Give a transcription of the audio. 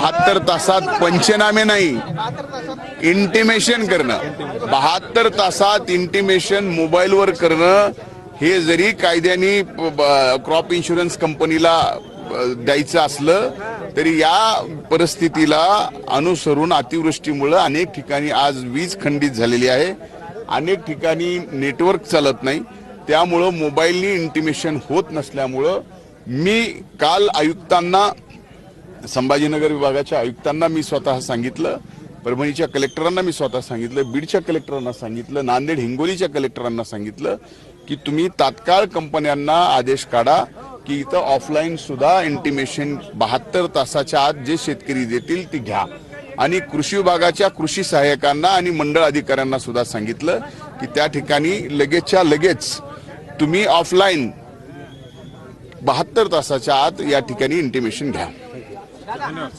बहात्तर तासात पंचनामे नाही. इंटिमेशन करणं. बहात्तर तासात इंटिमेशन मोबाईलवर करणं हे जरी कायद्याने क्रॉप इन्शुरन्स कंपनीला द्यायचं असलं तरी या परिस्थितीला अनुसरून अतिवृष्टीमुळं अनेक ठिकाणी आज वीज खंडित झालेली आहे. अनेक ठिकाणी नेटवर्क चालत नाही. त्यामुळं मोबाईलनी इंटिमेशन होत नसल्यामुळं मी काल आयुक्तांना संभाजीनगर विभागाच्या आयुक्तांना मी स्वतः सांगितलं परभणीच्या कलेक्टरांना मी स्वतः सांगितलं बीडच्या कलेक्टरांना सांगितलं नांदेड हिंगोलीच्या कलेक्टरांना सांगितलं की तुम्ही तात्काळ कंपन्यांना आदेश काढा की इथं ऑफलाईन सुद्धा इंटिमेशन बहात्तर तासाच्या आत जे शेतकरी देतील ती घ्या. आणि कृषी विभागाच्या कृषी सहाय्यकांना आणि मंडळ अधिकाऱ्यांना सुद्धा सांगितलं की त्या ठिकाणी लगेचच्या लगेच तुम्ही ऑफलाईन बहात्तर तासाच्या आत या ठिकाणी इंटिमेशन घ्या. ধন্যবাদ